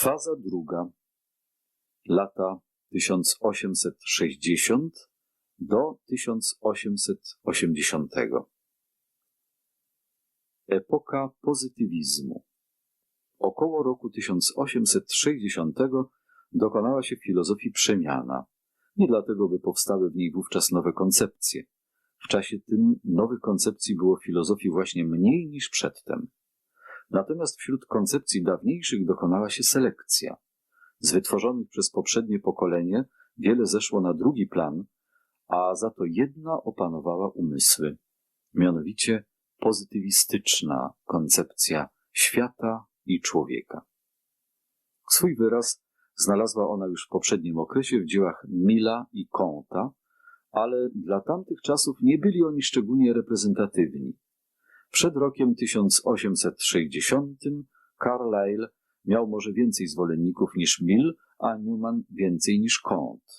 Faza druga. Lata 1860 do 1880. Epoka pozytywizmu. Około roku 1860 dokonała się w filozofii przemiana. Nie dlatego, by powstały w niej wówczas nowe koncepcje. W czasie tym nowych koncepcji było w filozofii właśnie mniej niż przedtem. Natomiast wśród koncepcji dawniejszych dokonała się selekcja. Z wytworzonych przez poprzednie pokolenie wiele zeszło na drugi plan, a za to jedna opanowała umysły, mianowicie pozytywistyczna koncepcja świata i człowieka. Swój wyraz znalazła ona już w poprzednim okresie w dziełach Mila i Comta, ale dla tamtych czasów nie byli oni szczególnie reprezentatywni. Przed rokiem 1860 Carlyle miał może więcej zwolenników niż Mill, a Newman więcej niż Comte.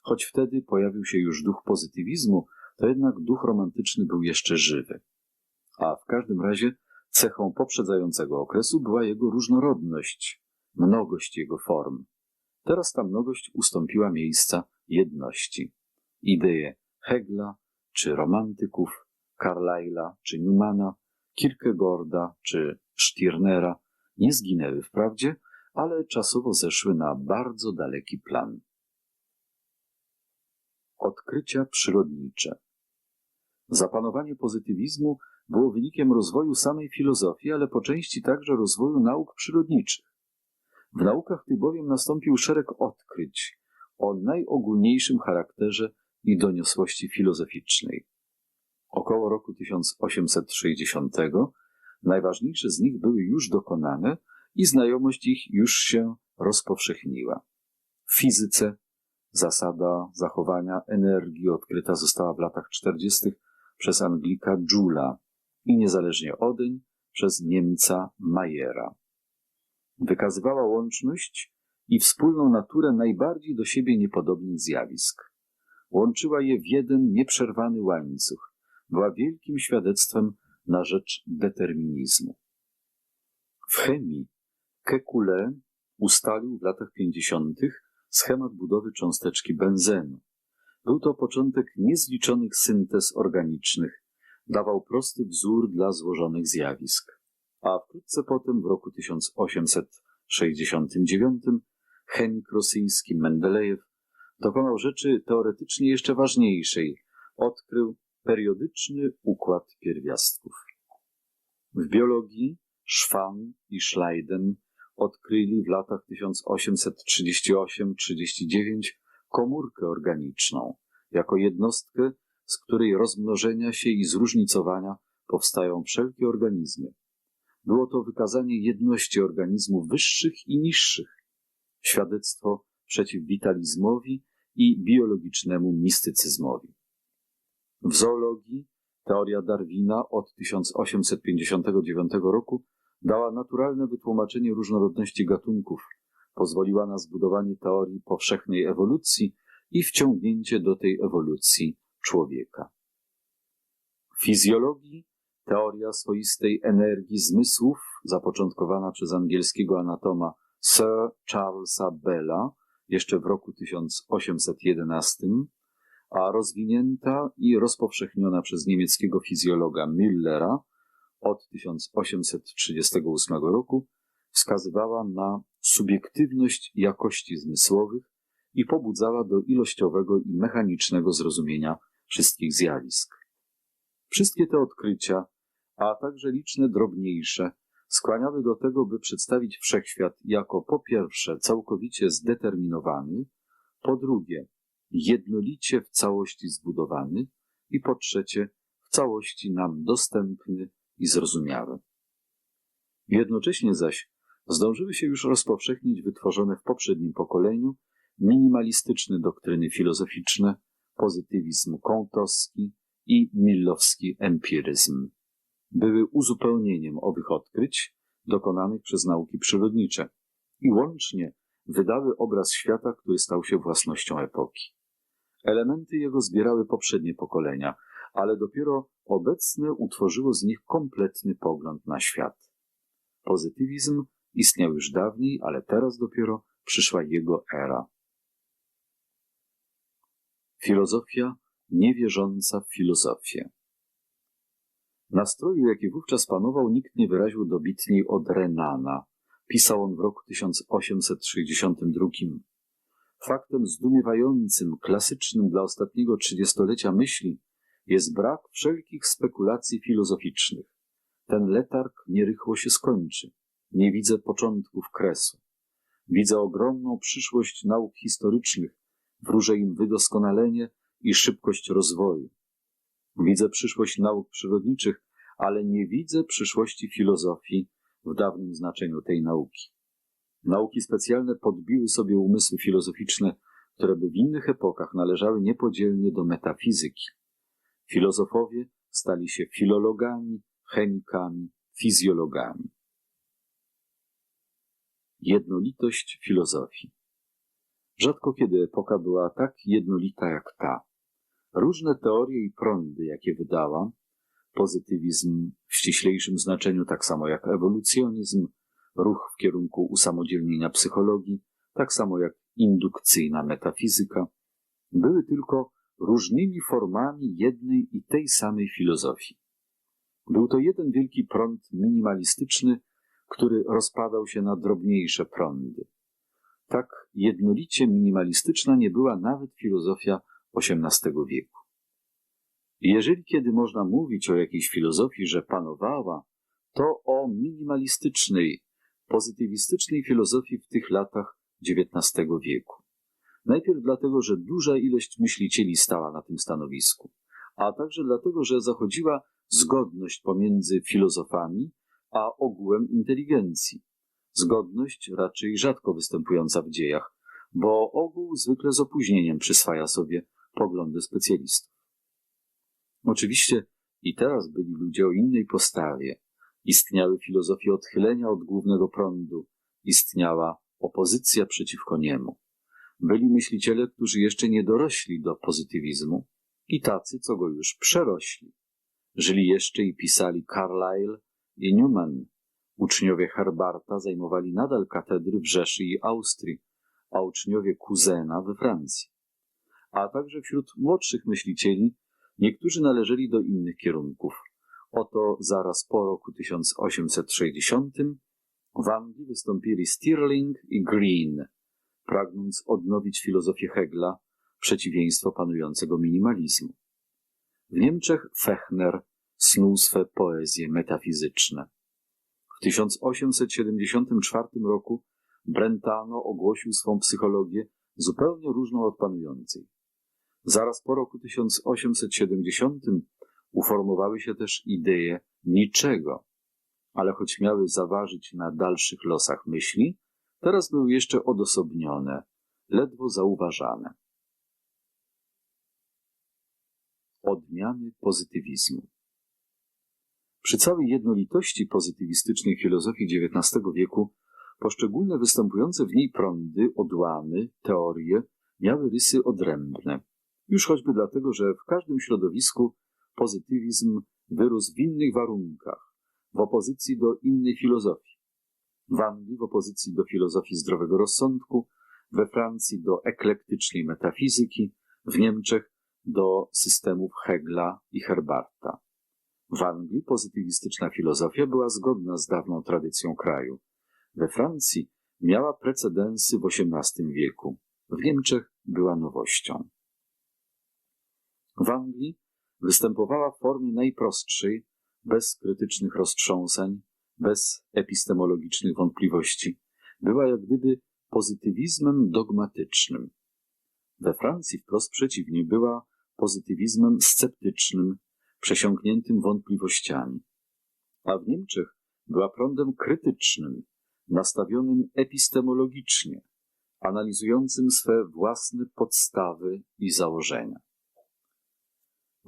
Choć wtedy pojawił się już duch pozytywizmu, to jednak duch romantyczny był jeszcze żywy. A w każdym razie cechą poprzedzającego okresu była jego różnorodność, mnogość jego form. Teraz ta mnogość ustąpiła miejsca jedności. Idee Hegla czy romantyków, Carlyle'a czy Newmana, Kierkegaarda czy Stirnera nie zginęły wprawdzie, ale czasowo zeszły na bardzo daleki plan. Odkrycia przyrodnicze Zapanowanie pozytywizmu było wynikiem rozwoju samej filozofii, ale po części także rozwoju nauk przyrodniczych. W naukach tych bowiem nastąpił szereg odkryć o najogólniejszym charakterze i doniosłości filozoficznej. Około roku 1860 najważniejsze z nich były już dokonane i znajomość ich już się rozpowszechniła. W fizyce zasada zachowania energii odkryta została w latach 40. przez Anglika Joula i niezależnie odeń przez Niemca Mayera. Wykazywała łączność i wspólną naturę najbardziej do siebie niepodobnych zjawisk. Łączyła je w jeden nieprzerwany łańcuch. Była wielkim świadectwem na rzecz determinizmu. W chemii Kekulé ustalił w latach pięćdziesiątych schemat budowy cząsteczki benzenu. Był to początek niezliczonych syntez organicznych, dawał prosty wzór dla złożonych zjawisk. A wkrótce potem, w roku 1869, chemik rosyjski Mendelejew dokonał rzeczy teoretycznie jeszcze ważniejszej. Odkrył periodyczny układ pierwiastków. W biologii Schwann i Schleiden odkryli w latach 1838-39 komórkę organiczną jako jednostkę, z której rozmnożenia się i zróżnicowania powstają wszelkie organizmy. Było to wykazanie jedności organizmów wyższych i niższych, świadectwo przeciw witalizmowi i biologicznemu mistycyzmowi. W zoologii teoria Darwina od 1859 roku dała naturalne wytłumaczenie różnorodności gatunków, pozwoliła na zbudowanie teorii powszechnej ewolucji i wciągnięcie do tej ewolucji człowieka. W fizjologii teoria swoistej energii zmysłów, zapoczątkowana przez angielskiego anatoma Sir Charlesa Bella jeszcze w roku 1811, a rozwinięta i rozpowszechniona przez niemieckiego fizjologa Müllera od 1838 roku, wskazywała na subiektywność jakości zmysłowych i pobudzała do ilościowego i mechanicznego zrozumienia wszystkich zjawisk. Wszystkie te odkrycia, a także liczne drobniejsze, skłaniały do tego, by przedstawić wszechświat jako po pierwsze całkowicie zdeterminowany, po drugie jednolicie w całości zbudowany i po trzecie w całości nam dostępny i zrozumiały. Jednocześnie zaś zdążyły się już rozpowszechnić wytworzone w poprzednim pokoleniu minimalistyczne doktryny filozoficzne, pozytywizm kątowski i millowski empiryzm. Były uzupełnieniem owych odkryć dokonanych przez nauki przyrodnicze i łącznie wydały obraz świata, który stał się własnością epoki. Elementy jego zbierały poprzednie pokolenia, ale dopiero obecne utworzyło z nich kompletny pogląd na świat. Pozytywizm istniał już dawniej, ale teraz dopiero przyszła jego era. Filozofia niewierząca w filozofię. Nastroju, jaki wówczas panował, nikt nie wyraził dobitniej od Renana. Pisał on w roku 1862. Faktem zdumiewającym, klasycznym dla ostatniego trzydziestolecia myśli jest brak wszelkich spekulacji filozoficznych. Ten letarg nierychło się skończy. Nie widzę początków kresu. Widzę ogromną przyszłość nauk historycznych, wróżę im wydoskonalenie i szybkość rozwoju. Widzę przyszłość nauk przyrodniczych, ale nie widzę przyszłości filozofii w dawnym znaczeniu tej nauki. Nauki specjalne podbiły sobie umysły filozoficzne, które by w innych epokach należały niepodzielnie do metafizyki. Filozofowie stali się filologami, chemikami, fizjologami. Jednolitość filozofii. Rzadko kiedy epoka była tak jednolita jak ta. Różne teorie i prądy, jakie wydała, pozytywizm w ściślejszym znaczeniu, tak samo jak ewolucjonizm, ruch w kierunku usamodzielnienia psychologii, tak samo jak indukcyjna metafizyka, były tylko różnymi formami jednej i tej samej filozofii. Był to jeden wielki prąd minimalistyczny, który rozpadał się na drobniejsze prądy. Tak jednolicie minimalistyczna nie była nawet filozofia XVIII wieku. Jeżeli kiedy można mówić o jakiejś filozofii, że panowała, to o minimalistycznej, pozytywistycznej filozofii w tych latach XIX wieku. Najpierw dlatego, że duża ilość myślicieli stała na tym stanowisku, a także dlatego, że zachodziła zgodność pomiędzy filozofami a ogółem inteligencji. Zgodność raczej rzadko występująca w dziejach, bo ogół zwykle z opóźnieniem przyswaja sobie poglądy specjalistów. Oczywiście i teraz byli ludzie o innej postawie. Istniały filozofie odchylenia od głównego prądu, istniała opozycja przeciwko niemu. Byli myśliciele, którzy jeszcze nie dorośli do pozytywizmu i tacy, co go już przerośli. Żyli jeszcze i pisali Carlyle i Newman. Uczniowie Herbarta zajmowali nadal katedry w Rzeszy i Austrii, a uczniowie Kuzena we Francji. A także wśród młodszych myślicieli niektórzy należeli do innych kierunków. Oto zaraz po roku 1860 w Anglii wystąpili Stirling i Green, pragnąc odnowić filozofię Hegla, przeciwieństwo panującego minimalizmu. W Niemczech Fechner snuł swe poezje metafizyczne. W 1874 roku Brentano ogłosił swą psychologię zupełnie różną od panującej. Zaraz po roku 1870 uformowały się też idee niczego, ale choć miały zaważyć na dalszych losach myśli, teraz były jeszcze odosobnione, ledwo zauważane. Odmiany pozytywizmu. Przy całej jednolitości pozytywistycznej filozofii XIX wieku, poszczególne występujące w niej prądy, odłamy, teorie miały rysy odrębne. Już choćby dlatego, że w każdym środowisku pozytywizm wyrósł w innych warunkach, w opozycji do innej filozofii. W Anglii w opozycji do filozofii zdrowego rozsądku, we Francji do eklektycznej metafizyki, w Niemczech do systemów Hegla i Herbarta. W Anglii pozytywistyczna filozofia była zgodna z dawną tradycją kraju. We Francji miała precedensy w XVIII wieku. W Niemczech była nowością. W Anglii występowała w formie najprostszej, bez krytycznych roztrząsań, bez epistemologicznych wątpliwości. Była jak gdyby pozytywizmem dogmatycznym. We Francji wprost przeciwnie, była pozytywizmem sceptycznym, przesiąkniętym wątpliwościami. A w Niemczech była prądem krytycznym, nastawionym epistemologicznie, analizującym swe własne podstawy i założenia.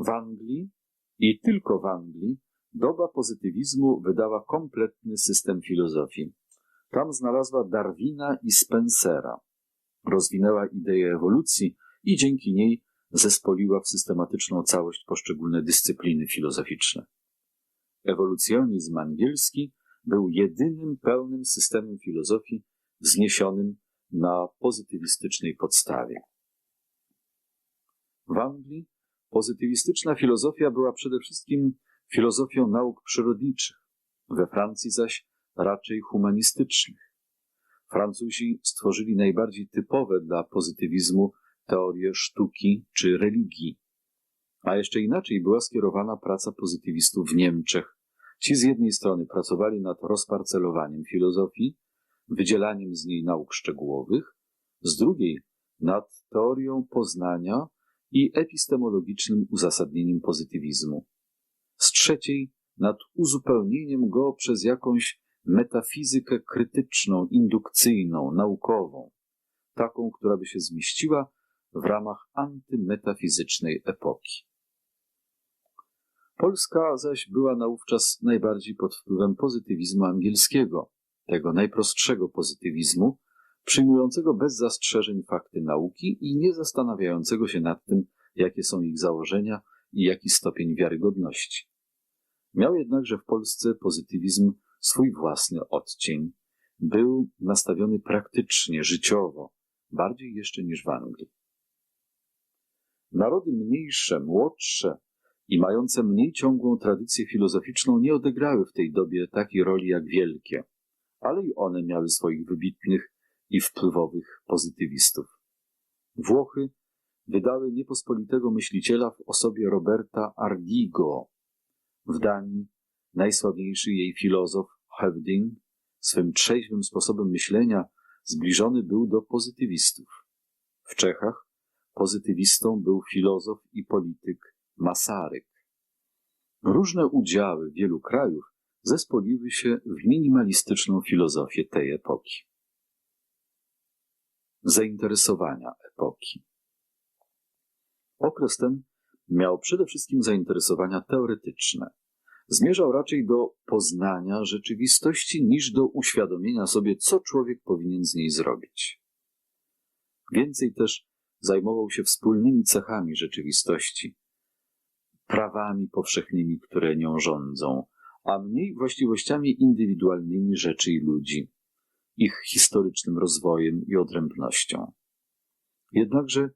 W Anglii i tylko w Anglii doba pozytywizmu wydała kompletny system filozofii. Tam znalazła Darwina i Spencera. Rozwinęła ideę ewolucji i dzięki niej zespoliła w systematyczną całość poszczególne dyscypliny filozoficzne. Ewolucjonizm angielski był jedynym pełnym systemem filozofii wzniesionym na pozytywistycznej podstawie. W Anglii pozytywistyczna filozofia była przede wszystkim filozofią nauk przyrodniczych, we Francji zaś raczej humanistycznych. Francuzi stworzyli najbardziej typowe dla pozytywizmu teorie sztuki czy religii. A jeszcze inaczej była skierowana praca pozytywistów w Niemczech. Ci z jednej strony pracowali nad rozparcelowaniem filozofii, wydzielaniem z niej nauk szczegółowych, z drugiej nad teorią poznania i epistemologicznym uzasadnieniem pozytywizmu, z trzeciej nad uzupełnieniem go przez jakąś metafizykę krytyczną, indukcyjną, naukową, taką, która by się zmieściła w ramach antymetafizycznej epoki. Polska zaś była naówczas najbardziej pod wpływem pozytywizmu angielskiego, tego najprostszego pozytywizmu, przyjmującego bez zastrzeżeń fakty nauki i nie zastanawiającego się nad tym, jakie są ich założenia i jaki stopień wiarygodności. Miał jednakże w Polsce pozytywizm swój własny odcień. Był nastawiony praktycznie, życiowo, bardziej jeszcze niż w Anglii. Narody mniejsze, młodsze i mające mniej ciągłą tradycję filozoficzną nie odegrały w tej dobie takiej roli jak wielkie, ale i one miały swoich wybitnych i wpływowych pozytywistów. Włochy wydały niepospolitego myśliciela w osobie Roberta Ardigo. W Danii najsławniejszy jej filozof Hevding swym trzeźwym sposobem myślenia zbliżony był do pozytywistów. W Czechach pozytywistą był filozof i polityk Masaryk. Różne udziały wielu krajów zespoliły się w minimalistyczną filozofię tej epoki. Zainteresowania epoki. Okres ten miał przede wszystkim zainteresowania teoretyczne. Zmierzał raczej do poznania rzeczywistości niż do uświadomienia sobie, co człowiek powinien z niej zrobić. Więcej też zajmował się wspólnymi cechami rzeczywistości, prawami powszechnymi, które nią rządzą, a mniej właściwościami indywidualnymi rzeczy i ludzi, ich historycznym rozwojem i odrębnością. Jednakże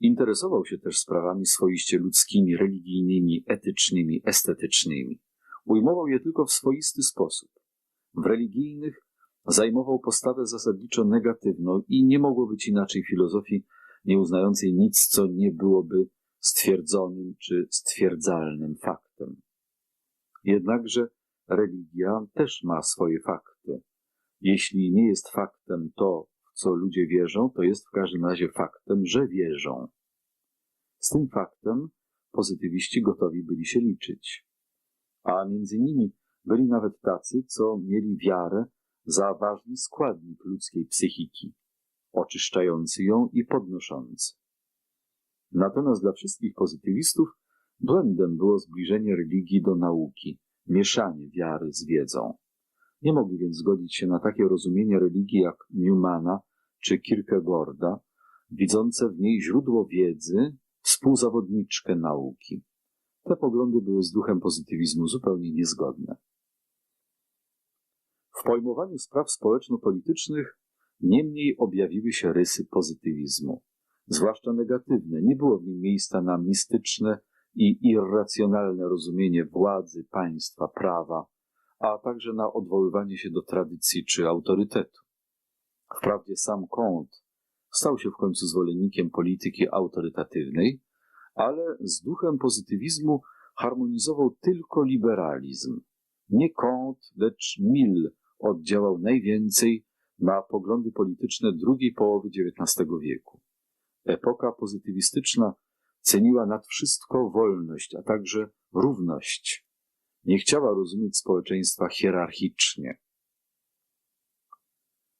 interesował się też sprawami swoiście ludzkimi, religijnymi, etycznymi, estetycznymi. Ujmował je tylko w swoisty sposób. W religijnych zajmował postawę zasadniczo negatywną i nie mogło być inaczej filozofii nie uznającej nic, co nie byłoby stwierdzonym czy stwierdzalnym faktem. Jednakże religia też ma swoje fakty. Jeśli nie jest faktem to, w co ludzie wierzą, to jest w każdym razie faktem, że wierzą. Z tym faktem pozytywiści gotowi byli się liczyć. A między nimi byli nawet tacy, co mieli wiarę za ważny składnik ludzkiej psychiki, oczyszczający ją i podnoszący. Natomiast dla wszystkich pozytywistów błędem było zbliżenie religii do nauki, mieszanie wiary z wiedzą. Nie mogli więc zgodzić się na takie rozumienie religii jak Newmana czy Kierkegaarda, widzące w niej źródło wiedzy, współzawodniczkę nauki. Te poglądy były z duchem pozytywizmu zupełnie niezgodne. W pojmowaniu spraw społeczno-politycznych niemniej objawiły się rysy pozytywizmu zwłaszcza negatywne. Nie było w nim miejsca na mistyczne i irracjonalne rozumienie władzy, państwa, prawa, a także na odwoływanie się do tradycji czy autorytetu. Wprawdzie sam Comte stał się w końcu zwolennikiem polityki autorytatywnej, ale z duchem pozytywizmu harmonizował tylko liberalizm. Nie Comte, lecz Mill oddziałał najwięcej na poglądy polityczne drugiej połowy XIX wieku. Epoka pozytywistyczna ceniła nad wszystko wolność, a także równość. Nie chciała rozumieć społeczeństwa hierarchicznie.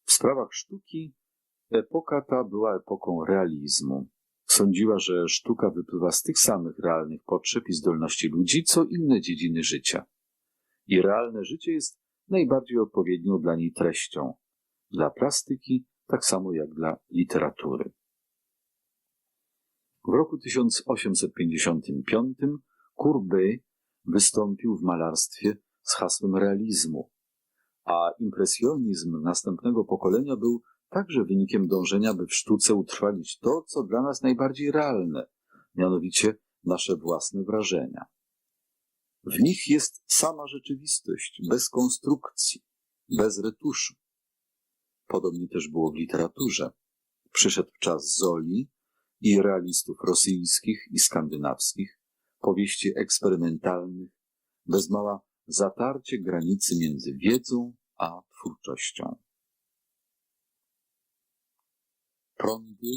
W sprawach sztuki epoka ta była epoką realizmu. Sądziła, że sztuka wypływa z tych samych realnych potrzeb i zdolności ludzi, co inne dziedziny życia. I realne życie jest najbardziej odpowiednią dla niej treścią. Dla plastyki, tak samo jak dla literatury. W roku 1855 Courbet wystąpił w malarstwie z hasłem realizmu. a impresjonizm następnego pokolenia był także wynikiem dążenia, by w sztuce utrwalić to, co dla nas najbardziej realne, mianowicie nasze własne wrażenia. W nich jest sama rzeczywistość, bez konstrukcji, bez retuszu. Podobnie też było w literaturze. Przyszedł czas Zoli i realistów rosyjskich i skandynawskich, powieści eksperymentalnych, bez mała zatarcie granicy między wiedzą a twórczością. Prądy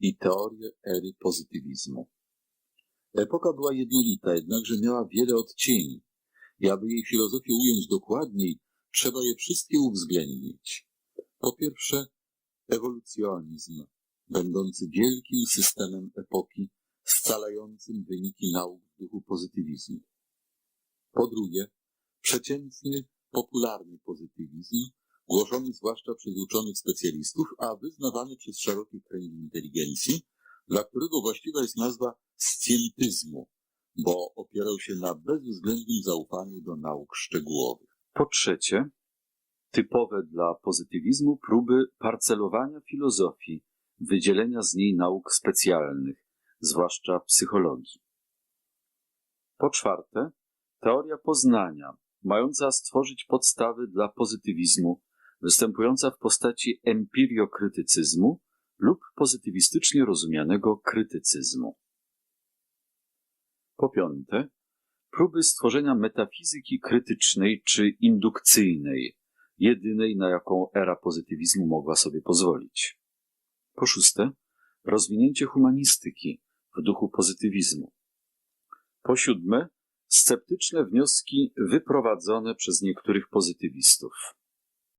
i teorie ery pozytywizmu. Epoka była jednolita, jednakże miała wiele odcieni i aby jej filozofię ująć dokładniej, trzeba je wszystkie uwzględnić. Po pierwsze, ewolucjonizm, będący wielkim systemem epoki, scalającym wyniki nauk duchu pozytywizmu. Po drugie, przeciętny, popularny pozytywizm, głoszony zwłaszcza przez uczonych specjalistów, a wyznawany przez szerokie kręgi inteligencji, dla którego właściwa jest nazwa scjentyzmu, bo opierał się na bezwzględnym zaufaniu do nauk szczegółowych. Po trzecie, typowe dla pozytywizmu próby parcelowania filozofii, wydzielenia z niej nauk specjalnych, zwłaszcza psychologii. Po czwarte, teoria poznania, mająca stworzyć podstawy dla pozytywizmu, występująca w postaci empiriokrytycyzmu lub pozytywistycznie rozumianego krytycyzmu. Po piąte, próby stworzenia metafizyki krytycznej czy indukcyjnej, jedynej na jaką era pozytywizmu mogła sobie pozwolić. Po szóste, rozwinięcie humanistyki w duchu pozytywizmu. Po siódme, sceptyczne wnioski wyprowadzone przez niektórych pozytywistów.